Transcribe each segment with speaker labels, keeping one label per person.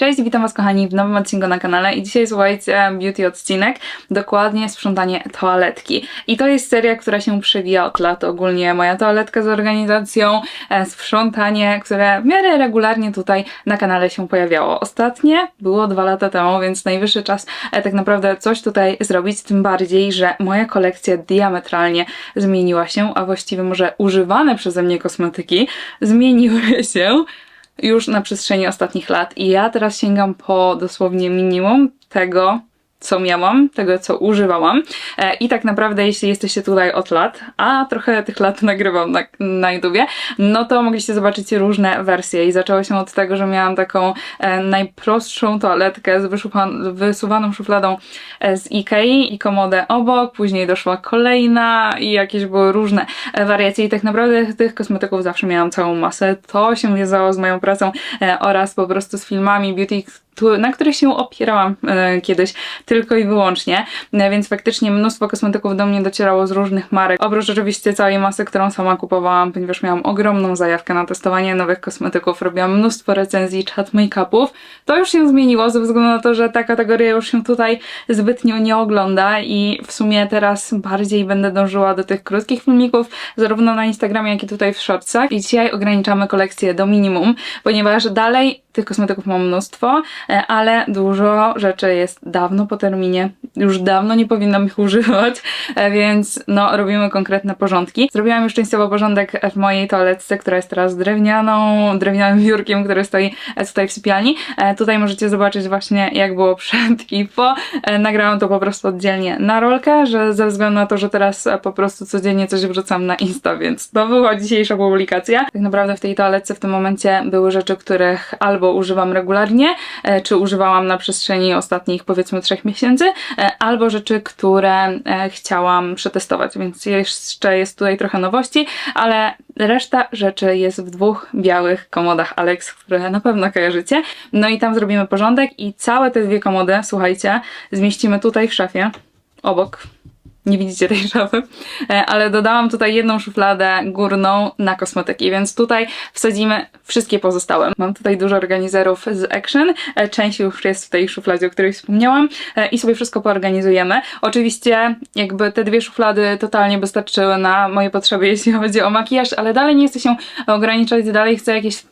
Speaker 1: Cześć, witam Was kochani w nowym odcinku na kanale i dzisiaj słuchajcie beauty odcinek, dokładnie sprzątanie toaletki. I to jest seria, która się przewija od lat ogólnie, moja toaletka z organizacją, e, sprzątanie, które w miarę regularnie tutaj na kanale się pojawiało. Ostatnie było dwa lata temu, więc najwyższy czas e, tak naprawdę coś tutaj zrobić, tym bardziej, że moja kolekcja diametralnie zmieniła się, a właściwie może używane przeze mnie kosmetyki zmieniły się już na przestrzeni ostatnich lat. I ja teraz sięgam po dosłownie minimum tego, co miałam, tego, co używałam. E, I tak naprawdę, jeśli jesteście tutaj od lat, a trochę tych lat nagrywam na, na YouTubie, no to mogliście zobaczyć różne wersje. I zaczęło się od tego, że miałam taką e, najprostszą toaletkę z wysuwaną szufladą e, z Ikei i komodę obok. Później doszła kolejna i jakieś były różne wariacje. I tak naprawdę tych kosmetyków zawsze miałam całą masę. To się wiązało z moją pracą oraz po prostu z filmami beauty, na których się opierałam e, kiedyś tylko i wyłącznie, e, więc faktycznie mnóstwo kosmetyków do mnie docierało z różnych marek. Oprócz oczywiście całej masy, którą sama kupowałam, ponieważ miałam ogromną zajawkę na testowanie nowych kosmetyków, robiłam mnóstwo recenzji chat make-upów. To już się zmieniło ze względu na to, że ta kategoria już się tutaj zbytnio nie ogląda i w sumie teraz bardziej będę dążyła do tych krótkich filmików, zarówno na Instagramie, jak i tutaj w shortsach. I dzisiaj ograniczamy kolekcję do minimum, ponieważ dalej tych kosmetyków mam mnóstwo, ale dużo rzeczy jest dawno po terminie. Już dawno nie powinnam ich używać, e, więc no, robimy konkretne porządki. Zrobiłam już częściowo porządek w mojej toaletce, która jest teraz drewnianą, drewnianym biurkiem, które stoi e, tutaj w sypialni. E, Tutaj możecie zobaczyć właśnie jak było przed i po. E, Nagrałam to po prostu oddzielnie na rolkę, że ze względu na to, że teraz e, po prostu codziennie coś wrzucam na Insta, więc to była dzisiejsza publikacja. Tak naprawdę w tej toaletce w tym momencie były rzeczy, których albo używam regularnie, e, czy używałam na przestrzeni ostatnich powiedzmy trzech miesięcy, e, albo rzeczy, które e, chciałam przetestować, więc jeszcze jest tutaj trochę nowości, ale reszta rzeczy jest w dwóch białych komodach Alex, które na pewno kojarzycie. No i tam zrobimy porządek i całe te dwie komody, słuchajcie, zmieścimy tutaj w szafie, obok. Nie widzicie tej szafy, E, ale dodałam tutaj jedną szufladę górną na kosmetyki, więc tutaj wsadzimy wszystkie pozostałe. Mam tutaj dużo organizerów z Action, e, część już jest w tej szufladzie, o której wspomniałam e, i sobie wszystko poorganizujemy. Oczywiście jakby te dwie szuflady totalnie wystarczyły na moje potrzeby, jeśli chodzi o makijaż, ale dalej nie chcę się ograniczać, dalej chcę jakieś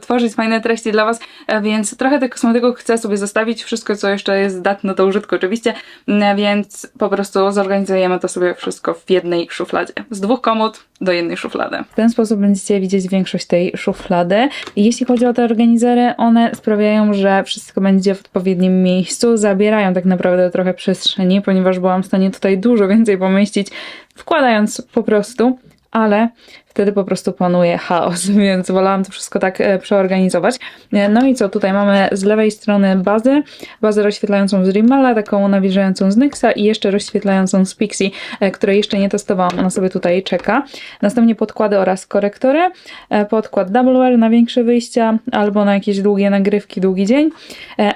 Speaker 1: tworzyć fajne treści dla Was, e, więc trochę tych kosmetyków chcę sobie zostawić, wszystko co jeszcze jest zdatne do użytku oczywiście, więc po prostu zorganizujemy to sobie wszystko w jednej szufladzie. Z dwóch komód do jednej szuflady. W ten sposób będziecie widzieć większość tej szuflady. Jeśli chodzi o te organizery, one sprawiają, że wszystko będzie w odpowiednim miejscu, zabierają tak naprawdę trochę przestrzeni, ponieważ byłam w stanie tutaj dużo więcej pomieścić, wkładając po prostu, ale wtedy po prostu panuje chaos, więc wolałam to wszystko tak e, przeorganizować. E, No i co, tutaj mamy z lewej strony bazę, bazę rozświetlającą z Rimmela, taką nawilżającą z NYXa i jeszcze rozświetlającą z Pixie, której jeszcze nie testowałam, ona sobie tutaj czeka. Następnie podkłady oraz korektory, e, podkład Double Wear na większe wyjścia albo na jakieś długie nagrywki, długi dzień,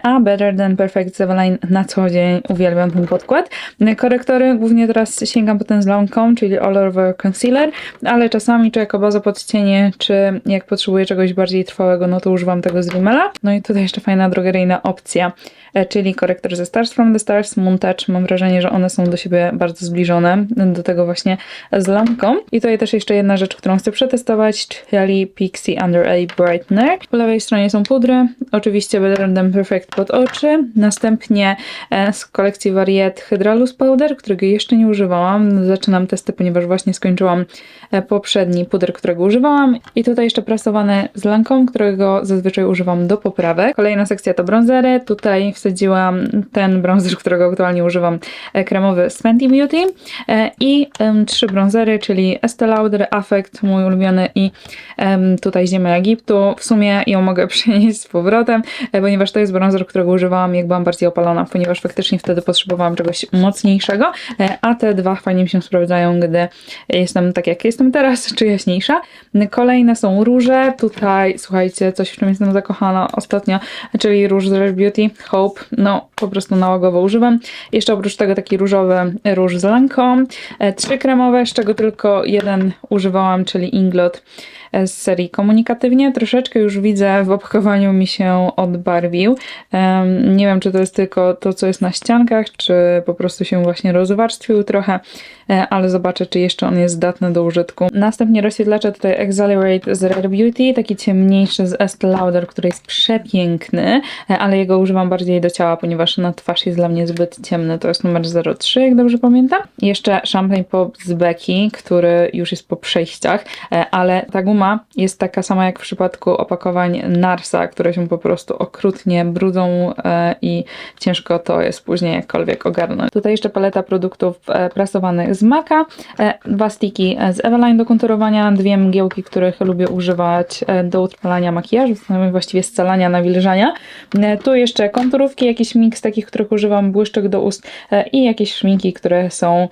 Speaker 1: a Better Than Perfect z Eveline na co dzień uwielbiam ten podkład. Korektory głównie teraz sięgam po ten z Lancome, czyli All Over Concealer, ale czasami czy jako baza pod cienie, czy jak potrzebuję czegoś bardziej trwałego, no to używam tego z Rimmela. No i tutaj jeszcze fajna drogeryjna opcja, e, czyli korektor ze Stars from the Stars, Touch. Mam wrażenie, że one są do siebie bardzo zbliżone, do tego właśnie z lampką. I tutaj też jeszcze jedna rzecz, którą chcę przetestować, czyli Pixie Under Eye Brightener. Po lewej stronie są pudry, oczywiście Better Perfect pod oczy, następnie e, z kolekcji Variet Hydralus Powder, którego jeszcze nie używałam. Zaczynam testy, ponieważ właśnie skończyłam e, puder, którego używałam. I tutaj jeszcze prasowany z lanką, którego zazwyczaj używam do poprawek. Kolejna sekcja to bronzery. Tutaj wsadziłam ten bronzer, którego aktualnie używam, e, kremowy z Fenty Beauty. E, I trzy bronzery, czyli Estee Lauder, Affect, mój ulubiony i tutaj Ziemia Egiptu. W sumie ją mogę przynieść z powrotem, e, ponieważ to jest bronzer, którego używałam jak byłam bardziej opalona, ponieważ faktycznie wtedy potrzebowałam czegoś mocniejszego, a te dwa fajnie mi się sprawdzają, gdy jestem tak jak jestem teraz, czy jaśniejsza. Kolejne są róże. Tutaj, słuchajcie, coś w czym jestem zakochana ostatnio, czyli róż z Rare Beauty, Hope. No, po prostu nałogowo używam. Jeszcze oprócz tego taki różowy róż z Lancome. E, Trzy kremowe, z czego tylko jeden używałam, czyli Inglot z serii komunikatywnie. Troszeczkę już widzę w opakowaniu mi się odbarwił. Nie wiem, czy to jest tylko to, co jest na ściankach, czy po prostu się właśnie rozwarstwił trochę, e, ale zobaczę, czy jeszcze on jest zdatny do użytku. Następnie rozświetlacze tutaj Exhilarate z Rare Beauty, taki ciemniejszy z Estee Lauder, który jest przepiękny, e, ale jego używam bardziej do ciała, ponieważ na twarz jest dla mnie zbyt ciemny. To jest numer 03, jak dobrze pamiętam. Jeszcze Champagne Pop z Becky, który już jest po przejściach, e, ale ta guma jest taka sama jak w przypadku opakowań Narsa, które się po prostu okrutnie brudzą e, i ciężko to jest później jakkolwiek ogarnąć. Tutaj jeszcze paleta produktów e, prasowanych z Maka, e, dwa stiki z Eveline do konturowania, dwie mgiełki, których lubię używać do utrwalania makijażu, właściwie scalania, nawilżania. Tu jeszcze konturówki, jakiś miks takich, których używam, błyszczek do ust i jakieś szminki, które są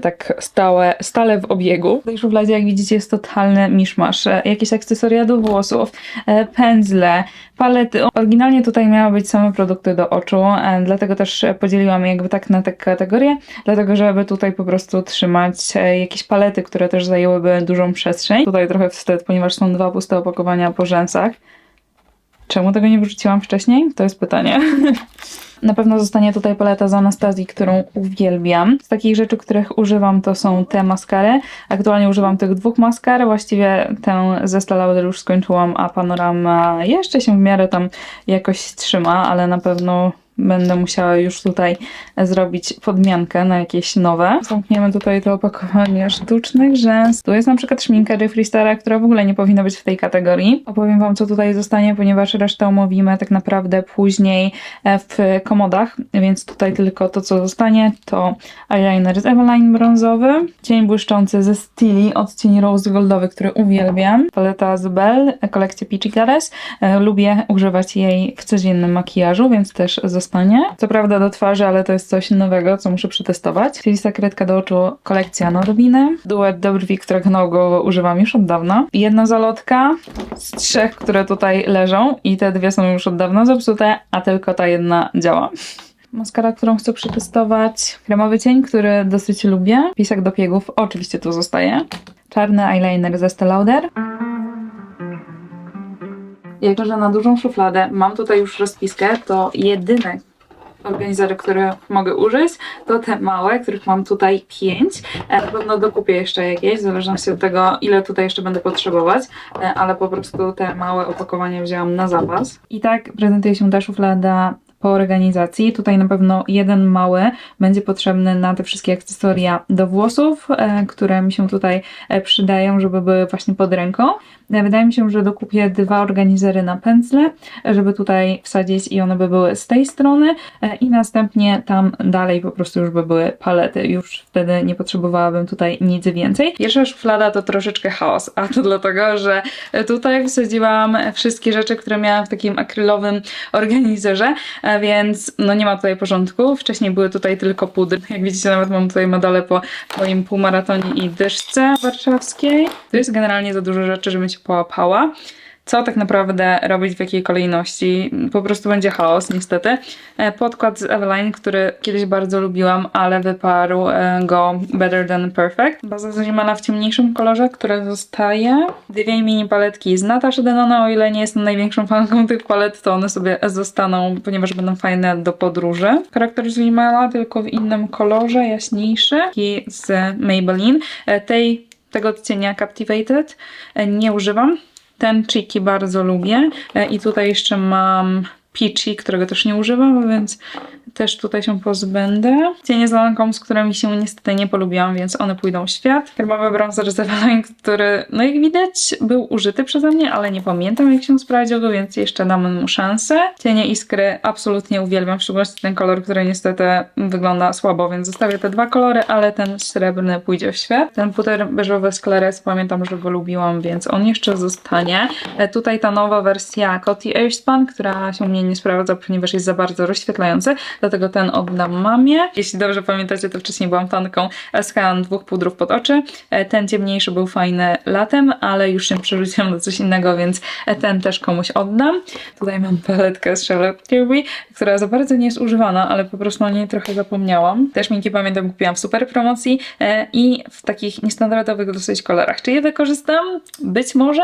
Speaker 1: tak stałe, stale w obiegu. W tej szufladzie, jak widzicie, jest totalny miszmasz. Jakieś akcesoria do włosów, e, pędzle, palety. Oryginalnie tutaj miały być same produkty do oczu, e, dlatego też podzieliłam je jakby tak na te kategorie, dlatego żeby tutaj po prostu trzymać e, jakieś palety, które też zajęłyby dużą przestrzeń. Tutaj trochę wstyd, ponieważ są dwa puste opakowania po rzęsach. Czemu tego nie wyrzuciłam wcześniej? To jest pytanie. Na pewno zostanie tutaj paleta z Anastazji, którą uwielbiam. Z takich rzeczy, których używam, to są te maskary. Aktualnie używam tych dwóch maskar. Właściwie tę ze Stella już skończyłam, a Panorama jeszcze się w miarę tam jakoś trzyma, ale na pewno będę musiała już tutaj zrobić podmiankę na jakieś nowe. Zamkniemy tutaj to opakowanie sztucznych rzęs. Tu jest na przykład szminka Jeffree która w ogóle nie powinna być w tej kategorii. Opowiem Wam, co tutaj zostanie, ponieważ resztę omówimy tak naprawdę później e, w komodach, więc tutaj tylko to, co zostanie, to eyeliner z Eveline brązowy, cień błyszczący ze Stili, odcień rose goldowy, który uwielbiam, paleta z Belle, kolekcja Peachy. E, Lubię używać jej w codziennym makijażu, więc też zostanie. Co prawda do twarzy, ale to jest coś nowego, co muszę przetestować. Czyli sakretka do oczu, kolekcja Norwiny, duet do brwi, którego naokoło używam już od dawna. Jedna zalotka z trzech, które tutaj leżą i te dwie są już od dawna zepsute, a tylko ta jedna działa. Maskara, którą chcę przetestować. Kremowy cień, który dosyć lubię. Pisak do piegów, oczywiście tu zostaje. Czarny eyeliner ze Estee Lauder. Jako, że na dużą szufladę mam tutaj już rozpiskę, to jedyne organizery, które mogę użyć, to te małe, których mam tutaj pięć. E, Na pewno dokupię jeszcze jakieś, w zależności od tego, ile tutaj jeszcze będę potrzebować, e, ale po prostu te małe opakowania wzięłam na zapas. I tak prezentuje się ta szuflada po organizacji. Tutaj na pewno jeden mały będzie potrzebny na te wszystkie akcesoria do włosów, e, które mi się tutaj e, przydają, żeby były właśnie pod ręką. E, Wydaje mi się, że dokupię dwa organizery na pędzle, żeby tutaj wsadzić i one by były z tej strony i następnie tam dalej po prostu już by były palety. Już wtedy nie potrzebowałabym tutaj nic więcej. Pierwsza szuflada to troszeczkę chaos, a to dlatego, że tutaj wsadziłam wszystkie rzeczy, które miałam w takim akrylowym organizerze, więc no nie ma tutaj porządku. Wcześniej były tutaj tylko pudry. Jak widzicie, nawet mam tutaj medale po moim półmaratonie i dyszce warszawskiej. To jest generalnie za dużo rzeczy, żebym się połapała. Co tak naprawdę robić w jakiej kolejności? Po prostu będzie chaos, niestety. E, Podkład z Eveline, który kiedyś bardzo lubiłam, ale wyparł e, go Better Than Perfect. Baza Zimana w ciemniejszym kolorze, które zostaje. Dwie mini paletki z Natasha Denona, o ile nie jestem największą fanką tych palet, to one sobie zostaną, ponieważ będą fajne do podróży. Charakter Zimana, tylko w innym kolorze, jaśniejszy. I z Maybelline. E, Tej, tego odcienia Captivated nie używam. Ten cheeky bardzo lubię. E, I tutaj jeszcze mam Peachy, którego też nie używam, więc też tutaj się pozbędę. Cienie z Lancome, z którymi się niestety nie polubiłam, więc one pójdą w świat. Kremowy bronzer z Eveline, który, no jak widać, był użyty przeze mnie, ale nie pamiętam jak się sprawdził, więc jeszcze dam mu szansę. Cienie Iskry absolutnie uwielbiam, w szczególności ten kolor, który niestety wygląda słabo, więc zostawię te dwa kolory, ale ten srebrny pójdzie w świat. Ten puter beżowy z Clares, pamiętam, że go lubiłam, więc on jeszcze zostanie. E, Tutaj ta nowa wersja Coty Airspan, która się mnie nie sprawdza, ponieważ jest za bardzo rozświetlający, dlatego ten oddam mamie. Jeśli dobrze pamiętacie, to wcześniej byłam fanką SKN dwóch pudrów pod oczy. E, Ten ciemniejszy był fajny latem, ale już się przerzuciłam do coś innego, więc e, ten też komuś oddam. Tutaj mam paletkę z Charlotte Tilbury, która za bardzo nie jest używana, ale po prostu o niej trochę zapomniałam. Też Minki pamiętam kupiłam w super promocji e, i w takich niestandardowych dosyć kolorach. Czy je wykorzystam? Być może.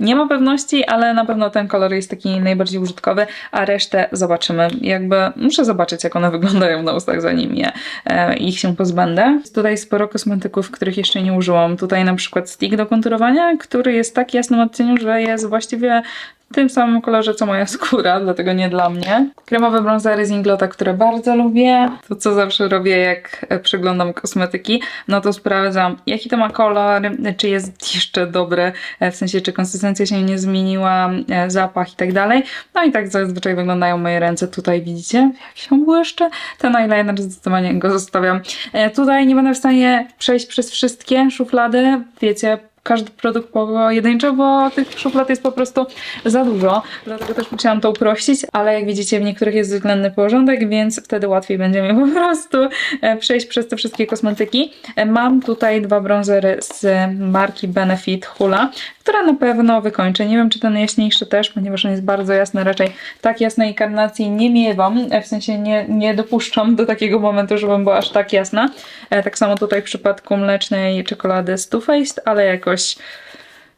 Speaker 1: Nie ma pewności, ale na pewno ten kolor jest taki najbardziej użytkowy, a resztę zobaczymy. Jakby muszę zobaczyć, jak one wyglądają na ustach, zanim je, e, ich się pozbędę. Jest tutaj sporo kosmetyków, których jeszcze nie użyłam. Tutaj na przykład stick do konturowania, który jest tak jasnym odcieniu, że jest właściwie w tym samym kolorze co moja skóra, dlatego nie dla mnie. Kremowe brązery z Inglota, które bardzo lubię. To co zawsze robię, jak e, przeglądam kosmetyki, no to sprawdzam, jaki to ma kolor, czy jest jeszcze dobry, e, w sensie, czy konsystencja się nie zmieniła, e, zapach i tak dalej. No i tak zazwyczaj wyglądają moje ręce. Tutaj widzicie, jak się błyszczy. Ten eyeliner zdecydowanie go zostawiam. E, Tutaj nie będę w stanie przejść przez wszystkie szuflady. Wiecie, każdy produkt pojedynczo, bo tych szuflad jest po prostu za dużo. Dlatego też musiałam to uprościć, ale jak widzicie, w niektórych jest względny porządek, więc wtedy łatwiej będzie mi po prostu e, przejść przez te wszystkie kosmetyki. E, Mam tutaj dwa bronzery z marki Benefit Hula, które na pewno wykończę. Nie wiem, czy ten jaśniejszy też, ponieważ on jest bardzo jasny. Raczej tak jasnej karnacji nie miewam, e, w sensie nie, nie dopuszczam do takiego momentu, żebym była aż tak jasna. E, Tak samo tutaj w przypadku mlecznej czekolady z Too Faced, ale jakoś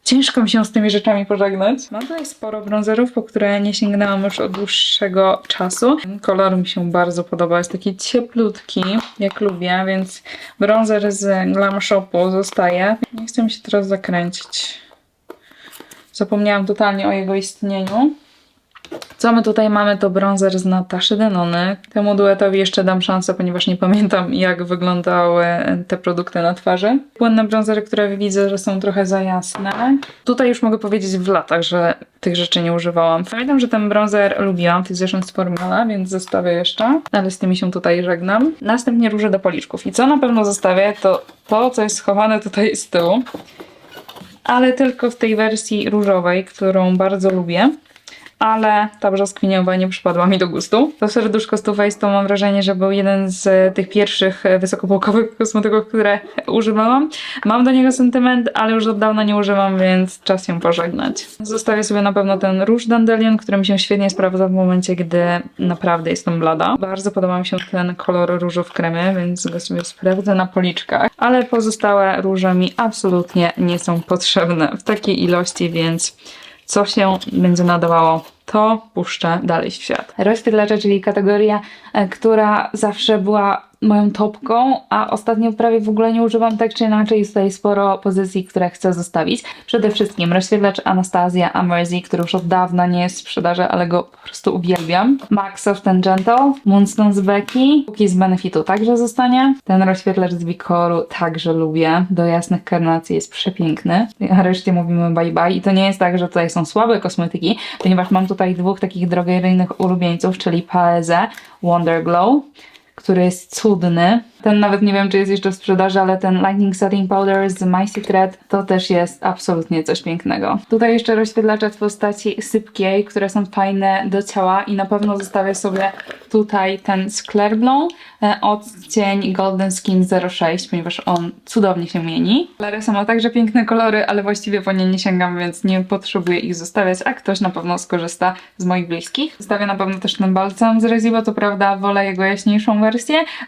Speaker 1: ciężko mi się z tymi rzeczami pożegnać. Mam tutaj sporo bronzerów, po które nie sięgnęłam już od dłuższego czasu. Kolor mi się bardzo podoba, jest taki cieplutki, jak lubię, więc bronzer z Glam Shopu zostaje. Nie chcę mi się teraz zakręcić. Zapomniałam totalnie o jego istnieniu. Co my tutaj mamy to bronzer z Nataszy Denony. Temu duetowi jeszcze dam szansę, ponieważ nie pamiętam jak wyglądały te produkty na twarzy. Płynne bronzery, które widzę, że są trochę za jasne. Tutaj już mogę powiedzieć w latach, że tych rzeczy nie używałam. Pamiętam, że ten bronzer lubiłam, Physicians Formula, więc zostawię jeszcze, ale z tymi się tutaj żegnam. Następnie róże do policzków. I co na pewno zostawię, to to, co jest schowane tutaj z tyłu. Ale tylko w tej wersji różowej, którą bardzo lubię ale ta brzoskwiniowa nie przypadła mi do gustu. To serduszko z Too to mam wrażenie, że był jeden z tych pierwszych e, wysokopolkowych kosmetyków, które używałam. Mam do niego sentyment, ale już od dawna nie używam, więc czas się pożegnać. Zostawię sobie na pewno ten róż Dandelion, który mi się świetnie sprawdza w momencie, gdy naprawdę jestem blada. Bardzo podoba mi się ten kolor różu w kremie, więc go sobie sprawdzę na policzkach. Ale pozostałe róże mi absolutnie nie są potrzebne w takiej ilości, więc co się będzie nadawało, to puszczę dalej w świat. Rozświetlacze, czyli kategoria, e, która zawsze była moją topką, a ostatnio prawie w ogóle nie używam tak czy inaczej. Jest tutaj sporo pozycji, które chcę zostawić. Przede wszystkim rozświetlacz Anastasia Amerzy, który już od dawna nie jest w sprzedaży, ale go po prostu uwielbiam. MAC Soft and Gentle, Moonstone z Becky, Cookie z Benefitu także zostanie. Ten rozświetlacz z Bicoru także lubię. Do jasnych karnacji jest przepiękny. A reszcie mówimy bye bye. I to nie jest tak, że tutaj są słabe kosmetyki, ponieważ mam tutaj dwóch takich drogeryjnych ulubieńców, czyli Paese Wonder Glow który jest cudny. Ten nawet nie wiem, czy jest jeszcze w sprzedaży, ale ten Lightning Setting Powder z My Secret to też jest absolutnie coś pięknego. Tutaj jeszcze rozświetlacze w postaci sypkiej, które są fajne do ciała i na pewno zostawię sobie tutaj ten z Claire Blanc e, odcień Golden Skin 06, ponieważ on cudownie się mieni. Larisa ma także piękne kolory, ale właściwie po nie nie sięgam, więc nie potrzebuję ich zostawiać, a ktoś na pewno skorzysta z moich bliskich. Zostawię na pewno też ten balsam z Rezibo, to prawda wolę jego jaśniejszą wersję,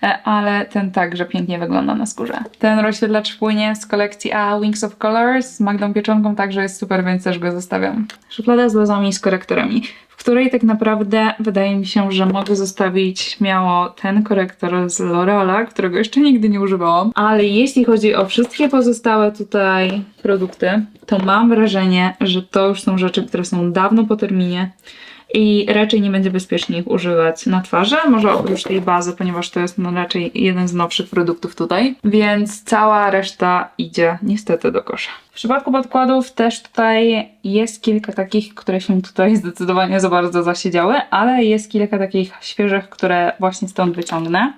Speaker 1: e, ale ten także pięknie wygląda na skórze. Ten rozświetlacz płynie z kolekcji A Wings of Colors z Magdą Pieczonką, także jest super, więc też go zostawiam. Szuflada z bazami i z korektorami w której tak naprawdę wydaje mi się, że mogę zostawić śmiało ten korektor z L'Oreala, którego jeszcze nigdy nie używałam. Ale jeśli chodzi o wszystkie pozostałe tutaj produkty, to mam wrażenie, że to już są rzeczy, które są dawno po terminie i raczej nie będzie bezpiecznie ich używać na twarzy, może oprócz tej bazy, ponieważ to jest no raczej jeden z nowszych produktów tutaj, więc cała reszta idzie niestety do kosza. W przypadku podkładów też tutaj jest kilka takich, które się tutaj zdecydowanie za bardzo zasiedziały, ale jest kilka takich świeżych, które właśnie stąd wyciągnę.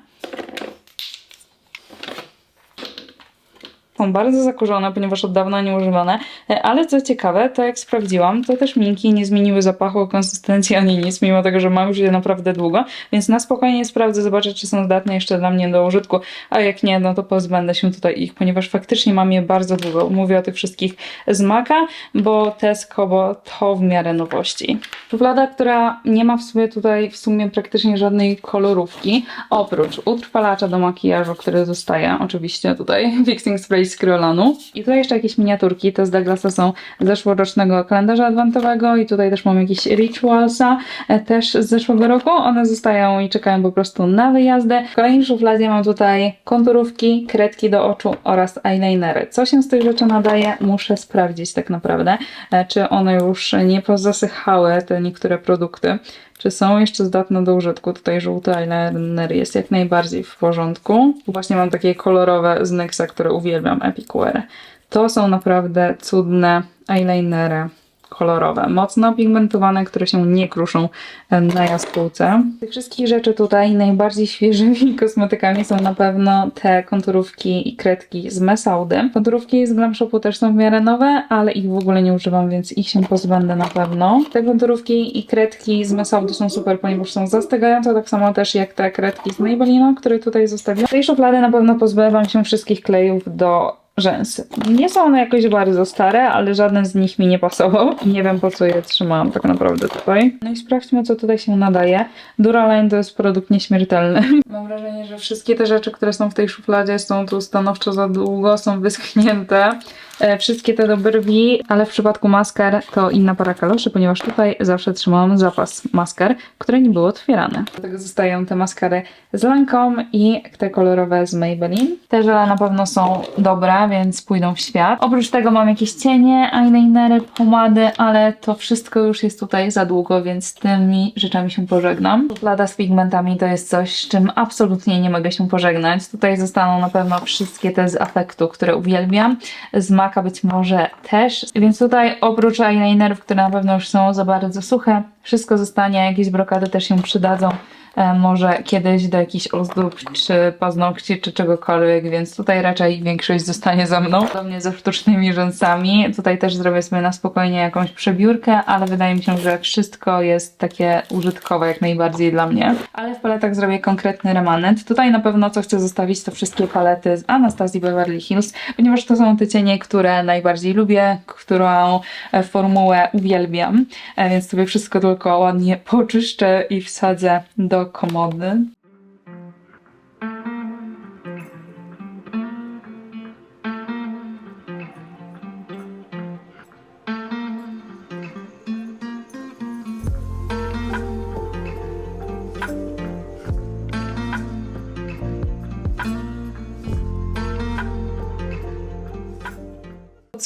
Speaker 1: Są bardzo zakurzone, ponieważ od dawna nie używane, E, ale co ciekawe, to jak sprawdziłam, to też minki nie zmieniły zapachu, konsystencji ani nic, mimo tego, że mam już je naprawdę długo, więc na spokojnie sprawdzę, zobaczę, czy są zdatne jeszcze dla mnie do użytku, a jak nie, no to pozbędę się tutaj ich, ponieważ faktycznie mam je bardzo długo. Mówię o tych wszystkich z Maka, bo te z Kobo to w miarę nowości. Szuflada, która nie ma w sobie tutaj w sumie praktycznie żadnej kolorówki, oprócz utrwalacza do makijażu, który zostaje oczywiście tutaj, fixing spray Kryolanu. I tutaj jeszcze jakieś miniaturki, te z Douglasa są z zeszłorocznego kalendarza adwentowego i tutaj też mam jakieś Ritualsa, e, też z zeszłego roku. One zostają i czekają po prostu na wyjazdy. W kolejnej szufladzie mam tutaj konturówki, kredki do oczu oraz eyelinery. Co się z tych rzeczy nadaje, muszę sprawdzić tak naprawdę, e, czy one już nie pozasychały, te niektóre produkty. Czy są jeszcze zdatne do użytku? Tutaj żółty eyeliner jest jak najbardziej w porządku. Właśnie mam takie kolorowe z NYXa, które uwielbiam, Epic Wear. To są naprawdę cudne eyelinery kolorowe, mocno pigmentowane, które się nie kruszą e, na jaskółce. Z tych wszystkich rzeczy tutaj najbardziej świeżymi kosmetykami są na pewno te konturówki i kredki z Mesaudy. Konturówki z Glam Shopu też są w miarę nowe, ale ich w ogóle nie używam, więc ich się pozbędę na pewno. Te konturówki i kredki z Mesaudy są super, ponieważ są zastygające, tak samo też jak te kredki z Maybellina, które tutaj zostawiłam. W tej szuflady na pewno pozbywam się wszystkich klejów do rzęsy. Nie są one jakoś bardzo stare, ale żaden z nich mi nie pasował. Nie wiem po co je trzymałam tak naprawdę tutaj. No i sprawdźmy co tutaj się nadaje. Duraline to jest produkt nieśmiertelny. Mam wrażenie, że wszystkie te rzeczy, które są w tej szufladzie są tu stanowczo za długo, są wyschnięte. E, Wszystkie te do brwi, ale w przypadku masker to inna para kaloszy, ponieważ tutaj zawsze trzymałam zapas masker, które nie były otwierane. Dlatego zostają te maskary z Lancome i te kolorowe z Maybelline. Te żele na pewno są dobre, więc pójdą w świat. Oprócz tego mam jakieś cienie, eyelinery, pomady, ale to wszystko już jest tutaj za długo, więc tymi rzeczami się pożegnam. Szuflada z pigmentami to jest coś, z czym absolutnie nie mogę się pożegnać. Tutaj zostaną na pewno wszystkie te z afektu, które uwielbiam. Z Być może też. Więc tutaj oprócz eyelinerów, które na pewno już są za bardzo suche, wszystko zostanie, jakieś brokady też się przydadzą. E, może kiedyś do jakichś ozdób, czy paznokci, czy czegokolwiek, więc tutaj raczej większość zostanie za mną. Do mnie ze sztucznymi rzęsami. Tutaj też zrobię sobie na spokojnie jakąś przebiórkę, ale wydaje mi się, że wszystko jest takie użytkowe jak najbardziej dla mnie. Ale w paletach zrobię konkretny remanet. Tutaj na pewno co chcę zostawić to wszystkie palety z Anastazji Beverly Hills, ponieważ to są te cienie, które najbardziej lubię, którą e, formułę uwielbiam, E, więc sobie wszystko tylko ładnie poczyszczę i wsadzę do komody.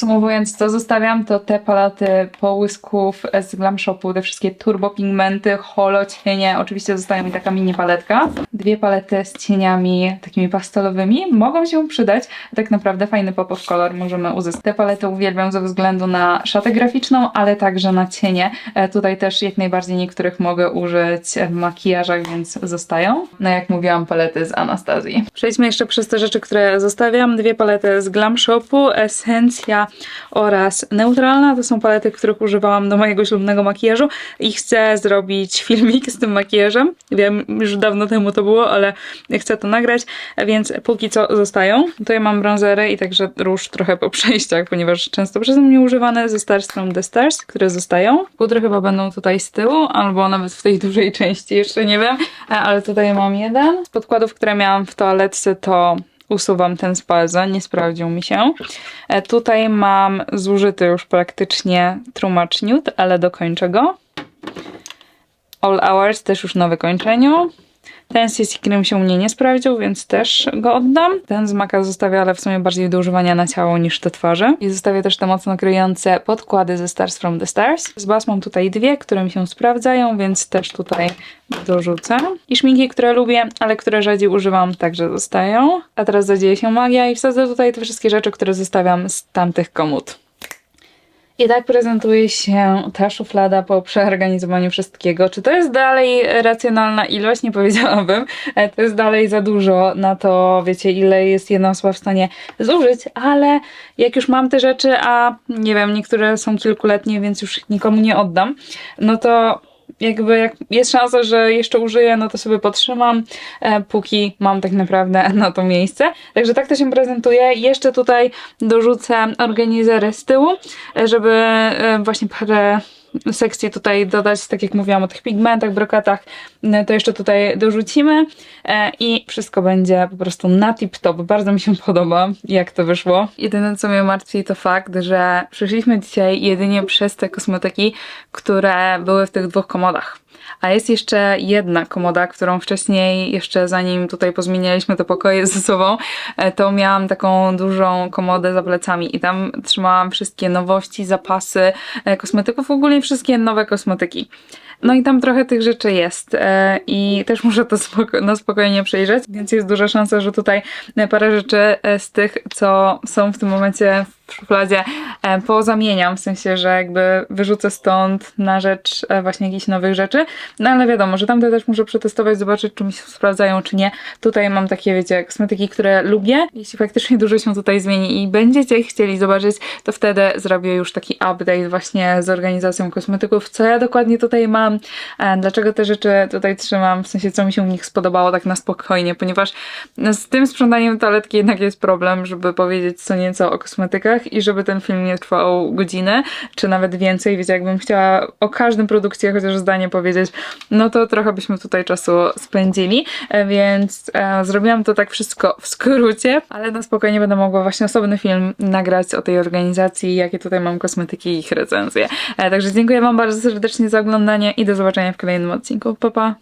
Speaker 1: Podsumowując, co zostawiam, to te palety połysków z Glam Shopu, te wszystkie turbo pigmenty, holo cienie, oczywiście zostaje mi taka mini paletka. Dwie palety z cieniami takimi pastelowymi mogą się przydać. Tak naprawdę fajny pop of color możemy uzyskać. Te palety uwielbiam ze względu na szatę graficzną, ale także na cienie. E, Tutaj też jak najbardziej niektórych mogę użyć w makijażach, więc zostają. No jak mówiłam, palety z Anastazji. Przejdźmy jeszcze przez te rzeczy, które zostawiam. Dwie palety z Glam Shopu, Esencja oraz Neutralna. To są palety, których używałam do mojego ślubnego makijażu i chcę zrobić filmik z tym makijażem. Wiem, już dawno temu to było, ale chcę to nagrać, więc póki co zostają. Tutaj mam bronzery i także róż trochę po przejściach, ponieważ często przeze mnie używane ze Stars from the Stars, które zostają. Pudry chyba będą tutaj z tyłu, albo nawet w tej dużej części, jeszcze nie wiem, ale tutaj mam jeden. Z podkładów, które miałam w toaletce to usuwam ten z nie sprawdził mi się. E, Tutaj mam zużyty już praktycznie tłumacz nude, ale dokończę go. All Hours też już na wykończeniu. Ten CC Cream się u mnie nie sprawdził, więc też go oddam. Ten z Maka zostawię, ale w sumie bardziej do używania na ciało niż do twarzy. I zostawię też te mocno kryjące podkłady ze Stars from the Stars. Z baz mam tutaj dwie, które mi się sprawdzają, więc też tutaj dorzucę. I szminki, które lubię, ale które rzadziej używam, także zostają. A teraz zadzieje się magia i wsadzę tutaj te wszystkie rzeczy, które zostawiam z tamtych komód. I tak prezentuje się ta szuflada po przeorganizowaniu wszystkiego. Czy to jest dalej racjonalna ilość? Nie powiedziałabym. E, To jest dalej za dużo na to, wiecie, ile jest jedna osoba w stanie zużyć, ale jak już mam te rzeczy, a nie wiem, niektóre są kilkuletnie, więc już nikomu nie oddam, no to jakby jak jest szansa, że jeszcze użyję, no to sobie potrzymam, e, póki mam tak naprawdę na to miejsce. Także tak to się prezentuje. Jeszcze tutaj dorzucę organizery z tyłu, e, żeby e, właśnie parę sekcji tutaj dodać, tak jak mówiłam o tych pigmentach, brokatach, e, to jeszcze tutaj dorzucimy e, i wszystko będzie po prostu na tip-top. Bardzo mi się podoba, jak to wyszło. Jedyne, co mnie martwi, to fakt, że przyszliśmy dzisiaj jedynie przez te kosmetyki, które były w tych dwóch komodach. A jest jeszcze jedna komoda, którą wcześniej, jeszcze zanim tutaj pozmienialiśmy te pokoje ze sobą, e, to miałam taką dużą komodę za plecami i tam trzymałam wszystkie nowości, zapasy e, kosmetyków, ogólnie wszystkie nowe kosmetyki. No i tam trochę tych rzeczy jest e, i też muszę to spoko- na spokojnie przejrzeć, więc jest duża szansa, że tutaj parę rzeczy z tych, co są w tym momencie w szufladzie, e, pozamieniam, w sensie, że jakby wyrzucę stąd na rzecz e, właśnie jakichś nowych rzeczy, no ale wiadomo, że tamte też muszę przetestować, zobaczyć, czy mi się sprawdzają, czy nie. Tutaj mam takie, wiecie, kosmetyki, które lubię. Jeśli faktycznie dużo się tutaj zmieni i będziecie chcieli zobaczyć, to wtedy zrobię już taki update właśnie z organizacją kosmetyków, co ja dokładnie tutaj mam, e, dlaczego te rzeczy tutaj trzymam, w sensie, co mi się w nich spodobało tak na spokojnie, ponieważ z tym sprzątaniem toaletki jednak jest problem, żeby powiedzieć co nieco o kosmetykach i żeby ten film nie trwał godzinę, czy nawet więcej, wiecie, jakbym chciała o każdym produkcie chociaż zdanie powiedzieć, no to trochę byśmy tutaj czasu spędzili, e, więc e, zrobiłam to tak wszystko w skrócie, ale na spokojnie będę mogła właśnie osobny film nagrać o tej organizacji, jakie tutaj mam kosmetyki i ich recenzje. E, także dziękuję Wam bardzo serdecznie za oglądanie i do zobaczenia w kolejnym odcinku. Pa, pa!